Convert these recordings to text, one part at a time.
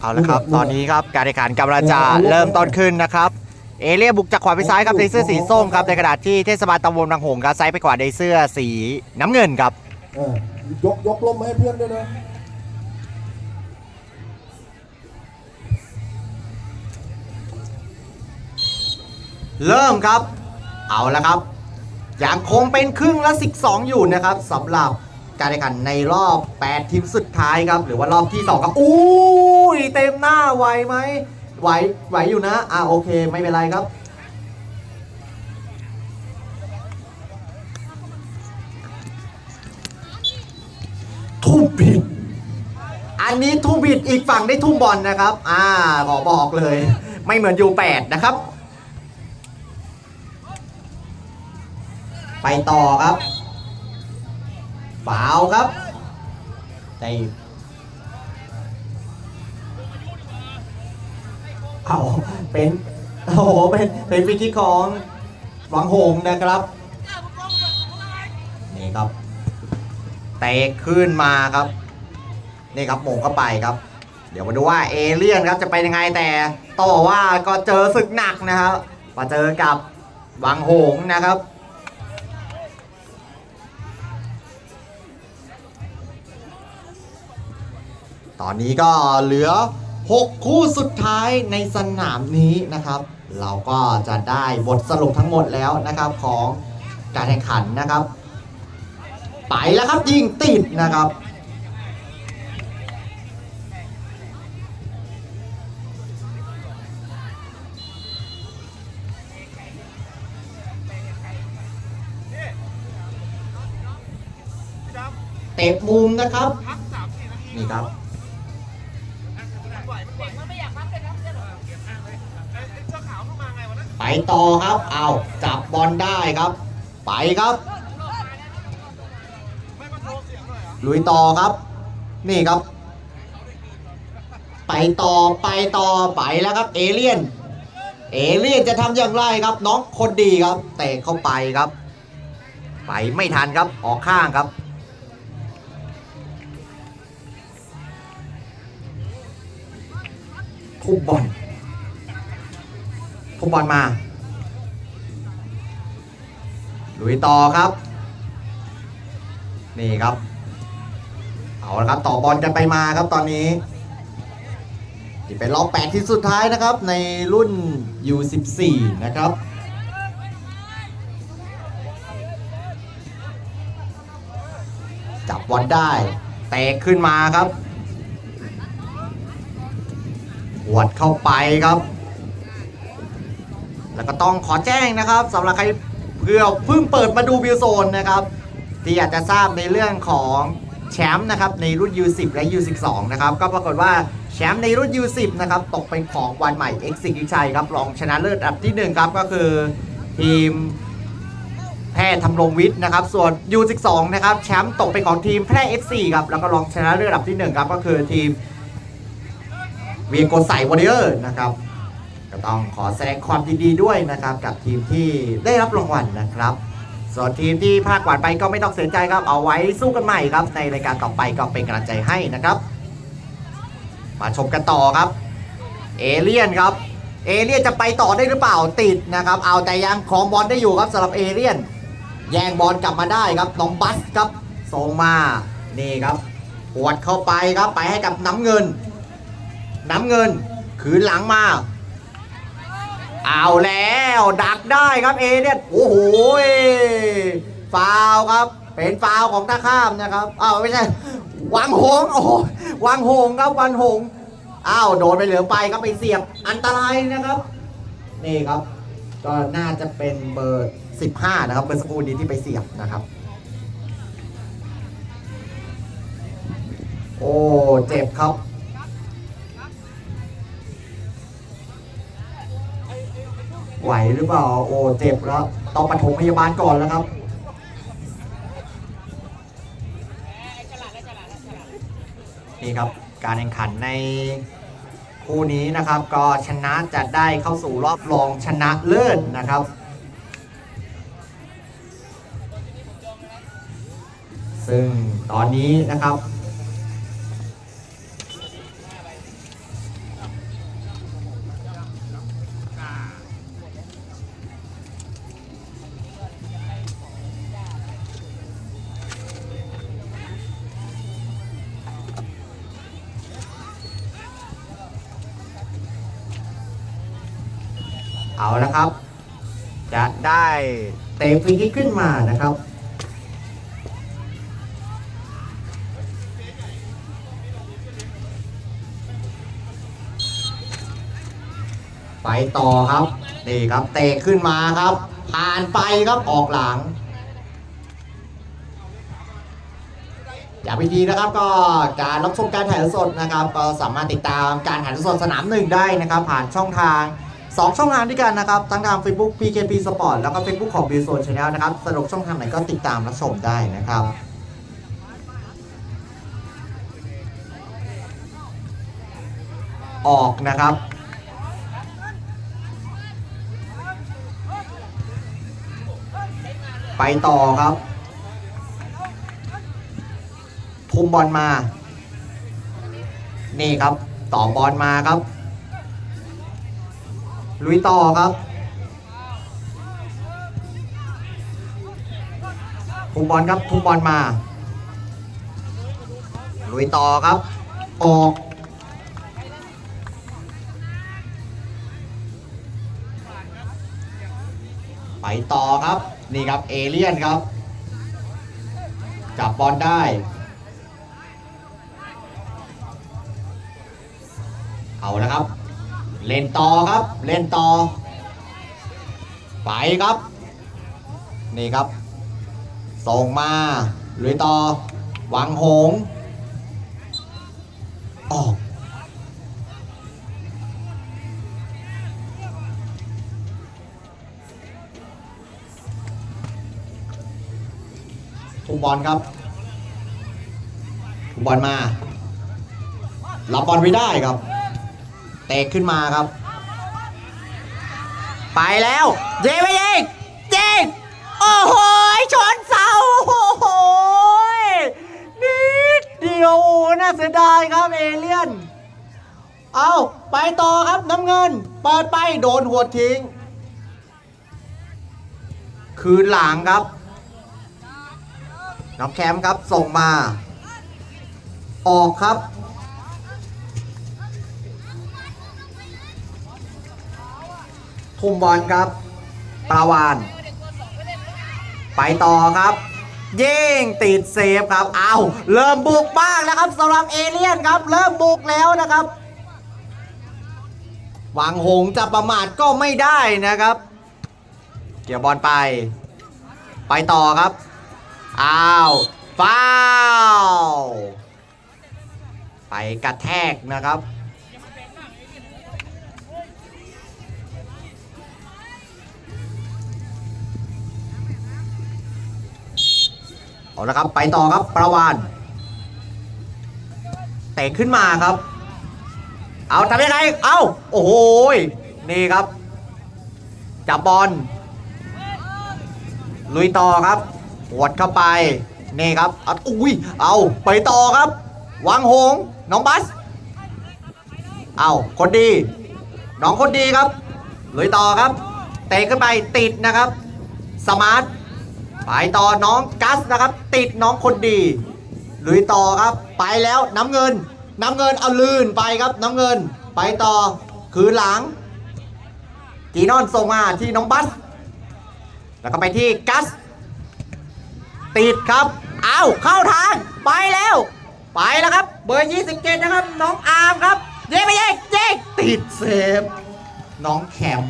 เอาละครับตอนนี้ครับการแข่งขันกำลังจะเริ่มต้นขึ้นนะครับเอเลียบุกจากขวาไปซ้ายครับในเสื้อสีส้มครับในขณะที่เทศบาลตำบลบางหงส์ครับซ้ายไปขวาในเสื้อสีน้ำเงินครับเออยกยกลมมาให้เพื่อนด้วยนะเริ่มครับ เอาละครับยังคงเป็นครึ่งละ 12 อยู่นะครับสำหรับ การแข่งขันในรอบ 8 ทีมสุดท้ายครับ หรือว่ารอบที่ 2 ครับ อู้ยเต็มหน้าไหวไหมไหวไหวอยู่นะ อ่าโอเค ไม่เป็นไรครับ ทุ่มผิด อันนี้ทุ่มผิดอีกฝั่งได้ทุ่มบอลนะครับ อ่าขอบอกเลย ไม่เหมือนยูแปดนะครับ ไปต่อครับ ฝาวครับได้เอาเป็นโอ้โหเป็นเป็นฟรีคิกของหวังหงนะครับนี่ครับเตะขึ้นมาครับ นี่ครับโมงเข้าไปครับ เดี๋ยวมาดูว่าเอเลี่ยนครับจะเป็นยังไงแต่ต้องบอกว่าก็เจอศึกหนักนะครับมาเจอกับวังหงนะครับ ตอนนี้ก็เหลือ 6 คู่สุดท้ายในสนามนี้นะครับ เราก็จะได้บทสรุปทั้งหมดแล้วนะครับของการแข่งขันนะครับ ไปแล้วครับยิงติดนะครับเตะมุมนะครับ นี่ครับ ต่อครับ เอาจับบอลได้ครับ ไปครับ ลุยต่อครับ นี่ครับ ไปต่อไปต่อไปแล้วครับ เอเลี่ยน เอเลี่ยนจะทำอย่างไรครับ น้องคนดีครับเตะเข้าไปครับ ไปไม่ทันครับออกข้างครับทุบบอล ทุบบอลมาลุยต่อครับ นี่ครับ เอาละครับ ต่อบอลกันไปมาครับตอนนี้ที่เป็นรอบ8ที่สุดท้ายนะครับ ในรุ่น U14 นะครับจับบอลได้เตะขึ้นมาครับหวดเข้าไปครับ แล้วก็ต้องขอแจ้งนะครับสำหรับใครเพื่อเพิ่งเปิดมาดูวิวโซนนะครับที่อยากจะทราบในเรื่องของแชมป์นะครับในรุ่น U10 และ U12 นะครับก็ปรากฏว่าแชมป์ในรุ่น U10 นะครับตกเป็นของวันใหม่ X สิกิชัยครับรองชนะเลิศอันดับที่1ครับก็คือทีมแพทย์ทำรงวิทย์นะครับ ส่วน U12 นะครับแชมป์ตกเป็นของทีมแพร่ FC ครับแล้วก็รองชนะเลิศอันดับที่1ครับก็คือทีมเวีโกไสวอริเออร์นะครับ ก็ต้องขอแสดงความยินดีด้วยนะครับ กับทีมที่ได้รับรางวัลนะครับ ส่วนทีมที่พลาดกวาดไปก็ไม่ต้องเสียใจครับ เอาไว้สู้กันใหม่ครับ ในรายการต่อไปก็เป็นกำลังใจให้นะครับ มาชมกันต่อครับ เอเลียนครับ เอเลียนจะไปต่อได้หรือเปล่าติดนะครับ เอาแต่ยังครองบอลได้อยู่ครับสำหรับเอเลียน แย่งบอลกลับมาได้ครับน้องบัสครับส่งมานี่ครับปวดเข้าไปครับไปให้กับน้ำเงิน น้ำเงินคืนหลังมา เอาแล้วดักได้ครับเอเนี่ยโอ้โหฟาวครับ เป็นฟาวของท่าข้ามนะครับอ้าวไม่ใช่วังหงโอ้วังหงครับวังหงอ้าวโดนไปเหลือไปครับไปเสียบอันตรายนะครับ นี่ครับ ก็น่าจะเป็นเบอร์ 15 นะครับเบอร์สกครูนี้ที่ไปเสียบนะครับ โอ้เจ็บครับ ไหวหรือเปล่า โอ้เจ็บแล้วต้องปฐมพยาบาลก่อนแล้วครับนี่ครับการแข่งขันในคู่นี้นะครับก็ชนะจะได้เข้าสู่รอบรองชนะเลิศนะครับซึ่งตอนนี้นะครับ เตะฟรีคิกขึ้นมานะครับไปต่อครับ นี่ครับเตะขึ้นมาครับ ผ่านไปครับออกหลัง อย่าไปทีนะครับก็การรับชมการถ่ายทอดสดนะครับ ก็สามารถติดตามการถ่ายทอดสดสนามหนึ่งได้นะครับ ผ่านช่องทาง 2 ช่องทางด้วยกันนะครับทั้งทาง Facebook PKP Sport แล้วก็ Facebook ของ b i l l Zone Channel นะครับสะดวกช่องทางไหนก็ติดตามรับชมได้นะครับออกนะครับ ไปต่อครับ ทุ่มบอลมา นี่ครับ ต่อบอลมาครับ ลุยต่อครับทุ่มบอลครับทุ่มบอลมา ลุยต่อครับ ออกไปต่อครับ นี่ครับเอเลียนครับ จับบอลได้ เอาละครับ เล่นต่อครับ เล่นต่อ ไปครับ นี่ครับ ส่งมาลุยต่อ หวังหงออกทุบบอลครับทุบบอลมารับบอลไม่ได้ครับ เตะขึ้นมาครับ ไปแล้วเย้ไปยิงยิงโอ้โหชนเสาโอ้โหนิดเดียวน่าเสียดายครับเอเลี่ยน เอาไปต่อครับน้ำเงิน เปิดไปโดนหัวทิ้ง คืนหลังครับน้องแคมป์ครับส่งมา ออกครับ ทุ่มบอลครับ ปลาวาน ไปต่อครับ เย่งติดเซฟครับ เอาวเริ่มบุกบ้างแล้วครับสำหรับเอเลียนครับ เริ่มบุกแล้วนะครับ หวังหงจะประมาทก็ไม่ได้นะครับ เกี่ยวบอลไป ไปต่อครับอ้าวฟาว ไปกระแทกนะครับ เอาละครับไปต่อครับประวานเตะขึ้นมาครับ เอาทำยังไง เอาโอ้โหยนี่ครับ จับบอล ลุยต่อครับหวดเข้าไป นี่ครับอ,อุ้ย เอาไปต่อครับ วางหง น้องบัส เอาคนดี น้องคนดีครับ ลุยต่อครับ เตะขึ้นไปติดนะครับ สมาร์ท ไปต่อน้องกัสนะครับ ติดน้องคนดีลุยต่อครับ ไปแล้วน้ำเงิน น้ำเงินเอาลื่นไปครับน้ำเงิน ไปต่อคืนหลังจีนอนส่งมาที่น้องบัส แล้วก็ไปที่กัส ติดครับเอาเข้าทาง ไปแล้ว ไปแล้วครับ เบอร์ 27 นะครับ น้องอาร์มครับ เย้ไปเย้เย้ติดเซฟน้องแคม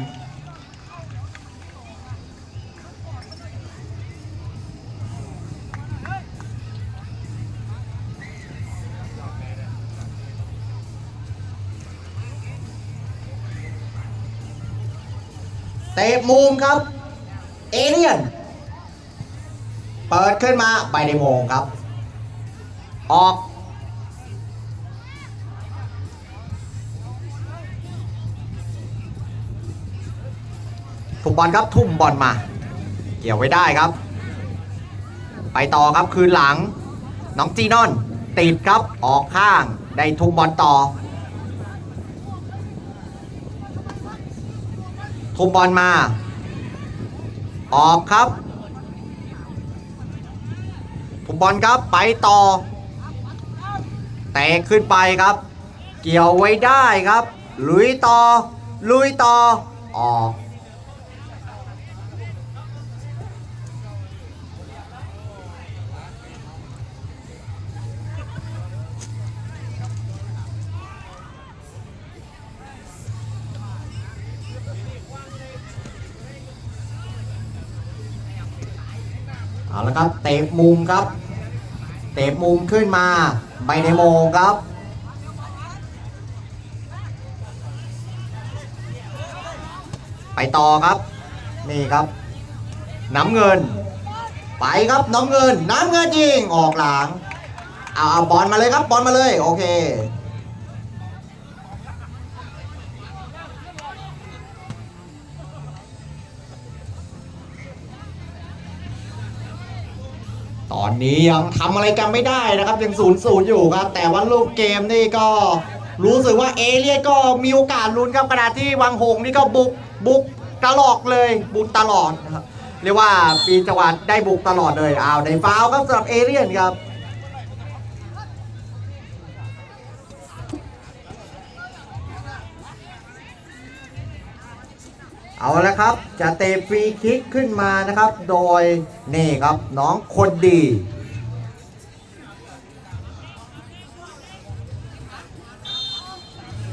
ตะมุมครับ เอเลียน เปิดขึ้นมาไปในโมงครับ ออกทุ่มบอลครับทุ่มบอลมา เกี่ยวไว้ได้ครับ ไปต่อครับคืนหลัง น้องจีนอน ติดครับออกข้าง ได้ทุ่มบอลต่อ คุมบอลมา ออกครับคุมบอลครับไปต่อเตะขึ้นไปครับ เกี่ยวไว้ได้ครับ ลุยต่อ ลุยต่อ ออก ละครับเตะมุมครับ เตะมุมขึ้นมาไม่ได้โมงครับไปต่อครับ นี่ครับ น้ำเงิน ไปครับน้ำเงิน น้ำเงินยิงออกหลังเอาเอาบอลมาเลยครับบอลมาเลย โอเค ตอนนี้ยังทำอะไรกันไม่ได้นะครับยังศูนย์ศูนย์อยู่ครับ แต่ว่าลูกเกมนี่ก็รู้สึกว่าเอเลียก็มีโอกาสลุ้นครับขณะที่วังหงนี่ก็บุกบุกตลอดเลยบุกตลอดนะครับเรียกว่าปีจังหวัดได้บุกตลอดเลยอ้าวในฟาวครับสำหรับเอเลียนครับ เอาละครับ จะเตะฟรีคิกขึ้นมานะครับ โดยนี่ครับน้องคนดี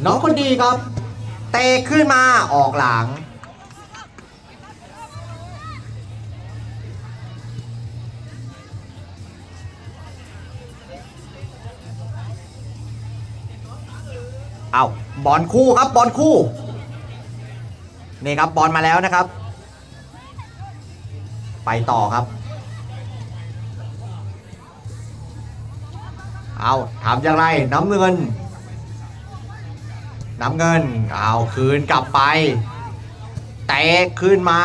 น้องคนดีครับ เตะขึ้นมาออกหลัง เอาบอลคู่ครับบอลคู่ นี่ครับบอลมาแล้วนะครับ ไปต่อครับ เอาทำอย่างไรน้ำเงิน น้ำเงิน เอาคืนกลับไป เตะขึ้นมา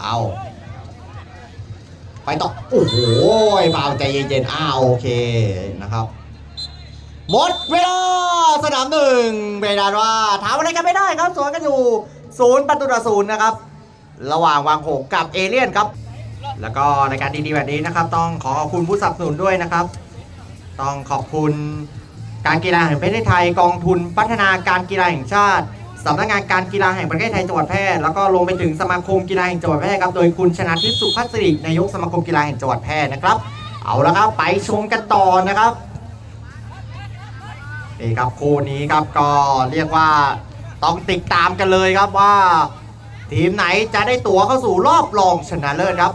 เอาไปต่อ โอ้โหฟาวใจเย็นๆอ้าวโอเคนะครับ หมดเวลาสนามหนึ่งเบดานว่าถามอะไรกันไม่ได้ครับสวนกันอยู่ศูนย์ประตูต่อศูนย์นะครับ ระหว่างวางหงกับเอเลียนครับ แล้วก็ในการดีๆแบบนี้นะครับ ต้องขอขอบคุณผู้สนับสนุนด้วยนะครับ ต้องขอบคุณการกีฬาแห่งประเทศไทยกองทุนพัฒนาการกีฬาแห่งชาติสำนักงานการกีฬาแห่งประเทศไทยจังหวัดแพร่แล้วก็ลงไปถึงสมาคมกีฬาแห่งจังหวัดแพร่ครับโดยคุณชนะทิพย์สุภัสสิรินายกสมาคมกีฬาแห่งจังหวัดแพร่นะครับ เอาละครับไปชมกันต่อนะครับ นี่ครับคู่นี้ครับก็เรียกว่าต้องติดตามกันเลยครับว่า ทีมไหนจะได้ตั๋วเข้าสู่รอบรองชนะเลิศครับ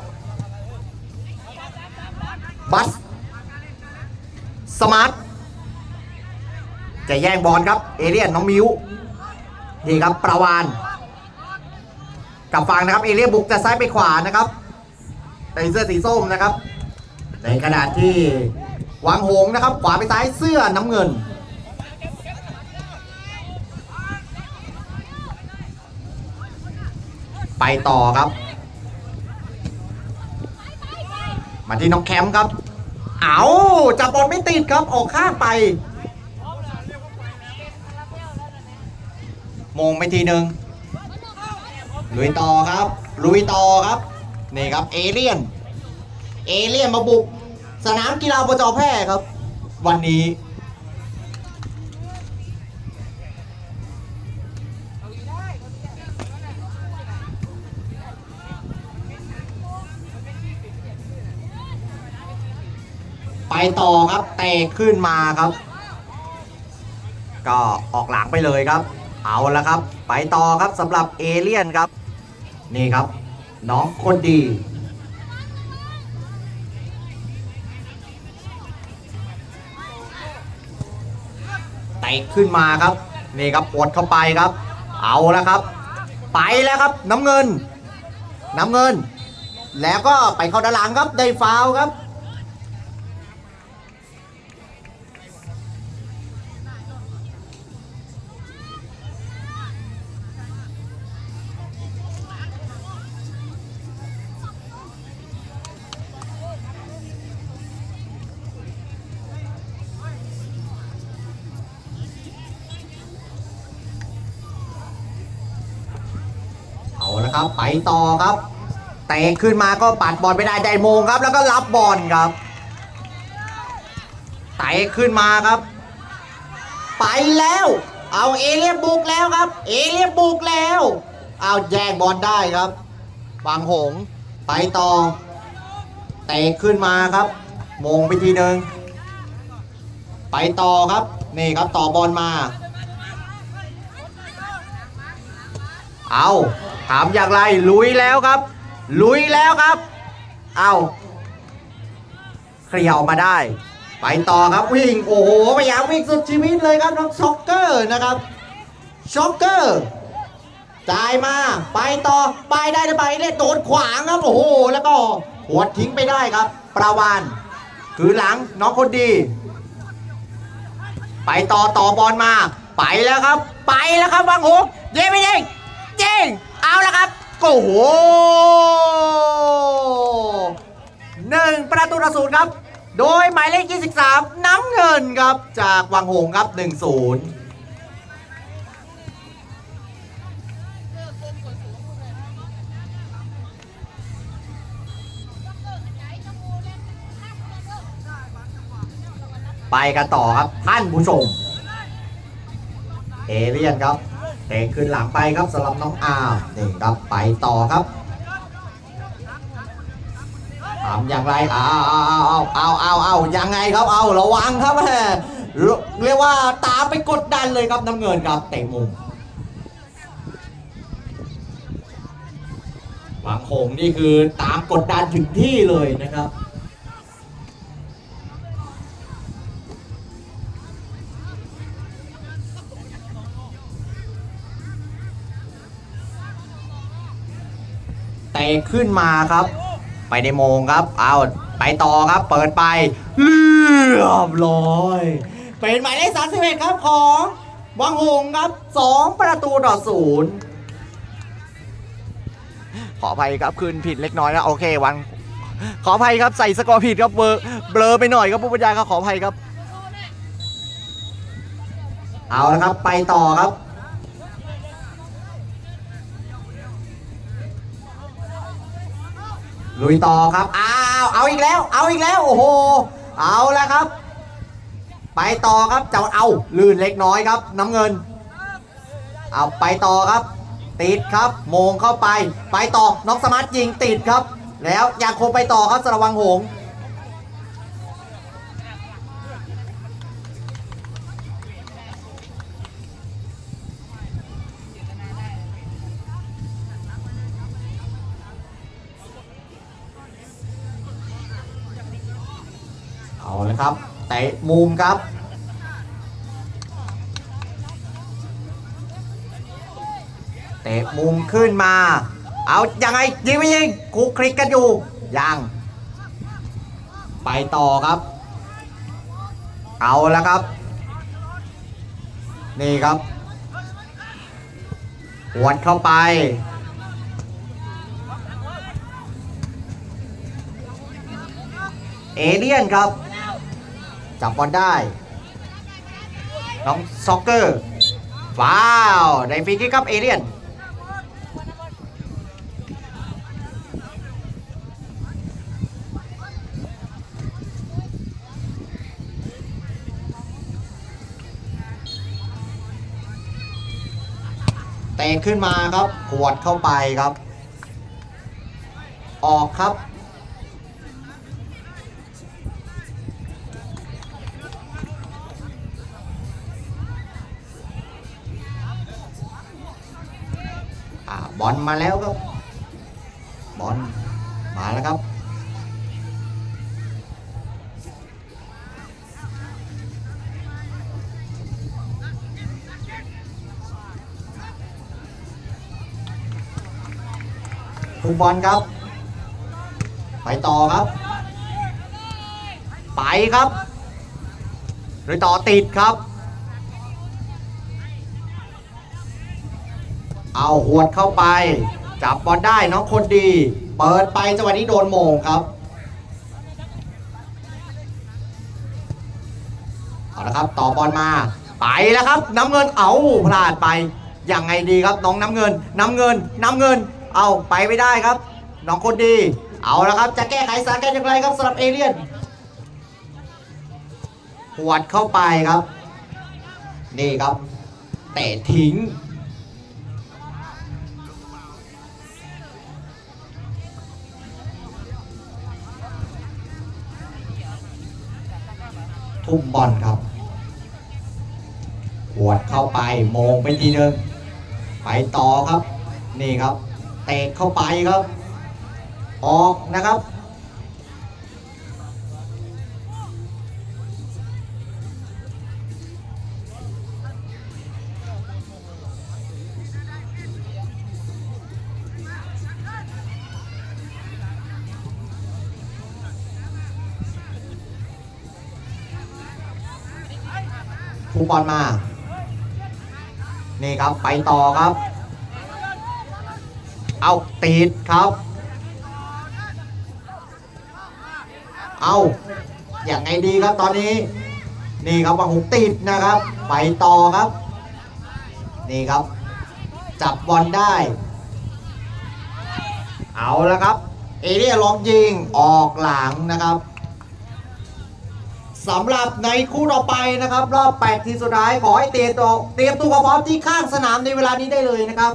บัส สมาร์ท จะแย่งบอลครับ เอเลียนน้องมิวนี่ครับประวานกับฟังนะครับเอเลียนบุกจากซ้ายไปขวานะครับในเสื้อสีส้มนะครับ ในขณะที่วางหงนะครับ ขวาไปซ้ายเสื้อน้ำเงิน ไปต่อครับ มาที่น้องแคมป์ครับ เอาจับบอลไม่ติดครับออกข้างไป มงไปทีหนึ่งลุยต่อครับลุยต่อครับ นี่ครับเอเลียน เอเลียนมาบุก สนามกีฬาปจแพร่ครับ วันนี้ ไปต่อครับเตะขึ้นมาครับ ก็ออกหลังไปเลยครับ เอาละครับ ไปต่อครับสำหรับเอเลียนครับ นี่ครับ น้องคนดี เตะขึ้นมาครับ นี่ครับอดเข้าไปครับ เอาแล้วครับ ไปแล้วครับน้ำเงิน น้ำเงิน แล้วก็ไปเข้าด้านหลังครับได้ฟาวครับ ครับไปต่อครับเตะขึ้นมาก็ปัดบอลไปได้ไดโมงครับ แล้วก็รับบอลครับเตะขึ้นมาครับ ไปแล้ว เอาเอเลียบุกแล้วครับ เอเลียบุกแล้ว เอาแย่งบอลได้ครับบางหงไปต่อเตะขึ้นมาครับมงไปทีหนึ่งไปต่อครับนี่ครับต่อบอลมา เอา ถามอย่างไรลุยแล้วครับ ลุยแล้วครับ เอาเคลียร์ออกมาได้ ไปต่อครับวิ่ง โอ้โหพยายามวิ่งสุดชีวิตเลยครับน้องช็อกเกอร์นะครับช็อกเกอร์จ่ายมา ไปต่อไปได้หรือไปเล่นโดนขวางครับ โอ้โห แล้วก็หัวดทิ้งไปได้ครับ ปราวานคือหลังน้องคนดี ไปต่อต่อบอลมา ไปแล้วครับ ไปแล้วครับวังหงเย้ไม่ยิงยิง เอาล้วครับโอ้โหหนึ่งประตูต่อศูนย์ครับ โดยหมายเลข 23 น้ำเงินครับ จากวังหงครับ 1-0ไปกันต่อครับท่านผู้ชม เอเลียนครับ เตะขึ้นหลังไปครับสำหรับน้องอาร์นี่ครับไปต่อครับทำอย่างไรเอาเอาเอาเอาเอาเอายังไงครับเอาระวังครับแม่เรียกว่าตามไปกดดันเลยครับน้ำเงินครับเตะมุมหวังโหงนี่คือตามกดดันถึงที่เลยนะครับ เตะขึ้นมาครับ ไปในโมงครับ เอาไปต่อครับ เปิดไปเรียบร้อยเป็นหมายเลข31ครับของวังหงครับ2ประตูต่อศูนย์ขออภัยครับคืนผิดเล็กน้อยนะโอเควัน ขออภัยครับใส่สกอร์ผิดครับเบลอเบลอไปหน่อยครับผู้บรรยายครับขออภัยครับ เอาละครับไปต่อครับ ลุยต่อครับ อ้าว เอาอีกแล้ว เอาอีกแล้ว โอ้โห เอาแล้วครับ ไปต่อครับ เจ้าเอา ลื่นเล็กน้อยครับ น้ำเงิน เอาไปต่อครับ ติดครับ โมงเข้าไป ไปต่อ น้องสมาร์ทยิงติดครับ แล้วยังคงไปต่อครับสระวังหง ส์เอาเลยครับเตะมุมครับ เตะมุมขึ้นมา เอายังไงยิงไม่ยิงคุกคลิกกันอยู่ยังไปต่อครับ เอาแล้วครับ นี่ครับหวดเข้าไปเอเลียนครับ จับบอลได้ น้องซ็อกเกอร์ว้าวได้ฟรีคิกครับเอเลียนเตะขึ้นมาครับขวดเข้าไปครับ ออกครับ มาแล้วครับ บอลมาแล้วครับทุกบอลครับ ไปต่อครับ ไปครับหรือต่อติดครับ เอาหวดเข้าไป จับบอลได้น้องคนดี เปิดไปจังหวะนี้โดนโมงครับเอาละครับต่อบอลมาไปแล้วครับ น้ำเงินเอาพลาดไปยังไงดีครับน้องน้ำเงิน น้ำเงิน น้ำเงิน เอาไปไม่ได้ครับ น้องคนดี เอาละครับ จะแก้ไขสถานการณ์อย่างไรครับสำหรับเอเลียนหวดเข้าไปครับ นี่ครับ เตะทิ้ง ทุ่มบอลครับหวดเข้าไปมองไปทีนึงไปต่อครับ นี่ครับ เตะเข้าไปครับ ออกนะครับ อลมา นี่ครับไปต่อครับ เอาติดครับ เอาอย่างไงดีครับตอนนี้ นี่ครับวังหงติดนะครับ ไปต่อครับ นี่ครับ จับบอลได้ เอาแล้วครับ เอเรียลองยิงออกหลังนะครับ สำหรับในคู่ต่อไปนะครับ รอบ 8 ทีมสุดท้ายขอให้เตรียมตัวเตรียมตัวพร้อมที่ข้างสนามในเวลานี้ได้เลยนะครับ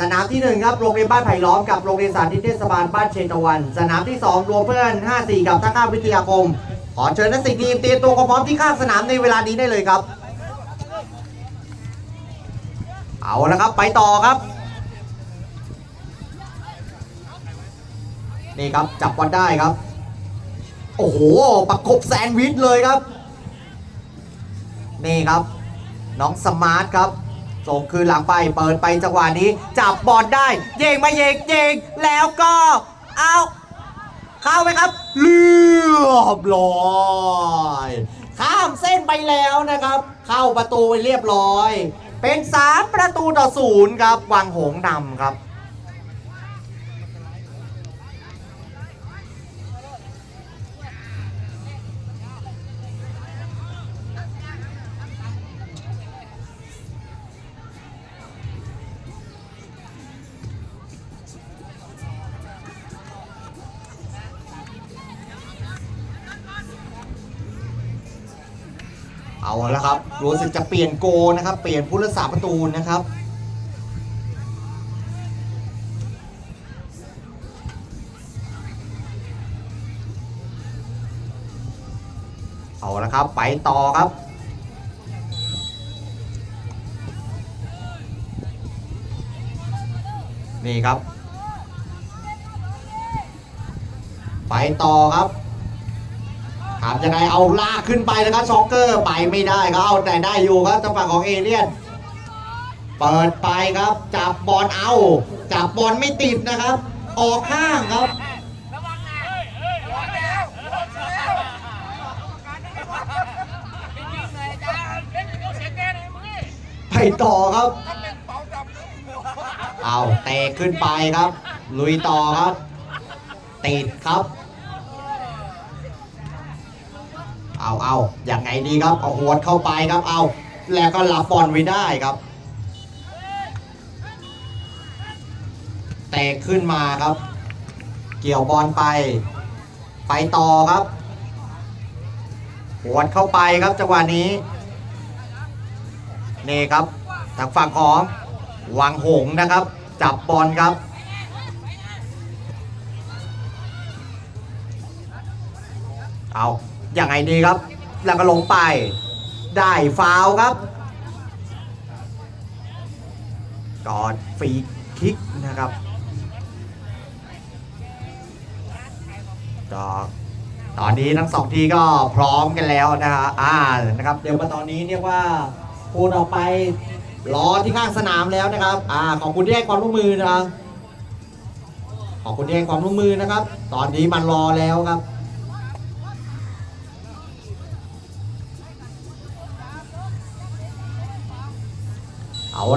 สนามที่1ครับโรงเรียนบ้านไผ่ล้อมกับโรงเรียนสาธิตเทศบาลบ้านเชตวัน สนามที่ 2 รวมเพื่อน 54 กับท่าข้ามวิทยาคม ขอเชิญทั้งสี่ทีมเตรียมตัวพร้อมที่ข้างสนามในเวลานี้ได้เลยครับ เอาละครับไปต่อครับนี่ครับจับบอลได้ครับ โอ้โห ประกบแซนวิชเลยครับ นี่ครับ น้องสมาร์ทครับ ส่งคืนหลังไป เปิดไปจังหวะนี้ จับบอลได้ เยงมาเยงเยงแล้วก็ เอาเข้าไหมครับเรียบร้อยข้ามเส้นไปแล้วนะครับ เข้าประตูไปเรียบร้อย เป็น 3 ประตูต่อศูนย์ครับ วังหงส์นำครับ แล้วครับรู้สึกจะเปลี่ยนโกนะครับ เปลี่ยนผู้รักษาประตูนะครับเอาละครับ ไปต่อครับ นี่ครับ ไปต่อครับ ถามยังไงเอาลากขึ้นไปนะครับช็อกเกอร์ไปไม่ได้ครับเอาแต่ได้อยู่ครับทางฝั่งของเอเลียน เปิดไปครับ จับบอลเอา จับบอลไม่ติดนะครับ ออกข้างครับไปต่อครับ เอาเตะขึ้นไปครับ ลุยต่อครับ ติดครับ เอาเอาอย่างไงดีครับเอาหัวเข้าไปครับเอา แล้วก็รับบอลไว้ได้ครับเตะขึ้นมาครับ เกี่ยวบอลไป ไปต่อครับหัวเข้าไปครับจังหวะนี้นี่ครับทางฝั่งของวังหงนะครับ จับบอลครับเอา อย่างไงดีครับ แล้วก็ลงไป ได้ฟาวครับก่อนฟรีคิกนะครับก็ตอนนี้ทั้งสองทีก็พร้อมกันแล้วนะฮะอ่านะครับ เดี๋ยวมาตอนนี้เรียกว่าพูดออกไปรอที่ข้างสนามแล้วนะครับ อ่า ขอบคุณที่ให้ความร่วมมือนะครับ ขอบคุณที่ให้ความร่วมมือนะครับ ตอนนี้มันรอแล้วครับ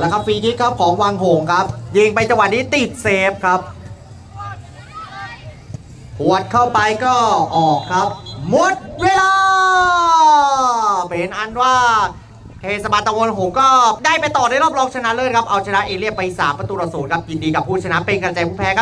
ละครับฟรีคิกครับของวังหงครับ ยิงไปจังหวะนี้ติดเซฟครับหวดเข้าไปก็ออกครับ หมดเวลา เป็นอันว่าเทสบาตะวันหงก็ได้ไปต่อในรอบรองชนะเลิศครับ เอาชนะเอเรียไป 3 ประตูต่อศูนย์ครับยินดีกับผู้ชนะเป็นกำลังใจผู้แพ้ครับ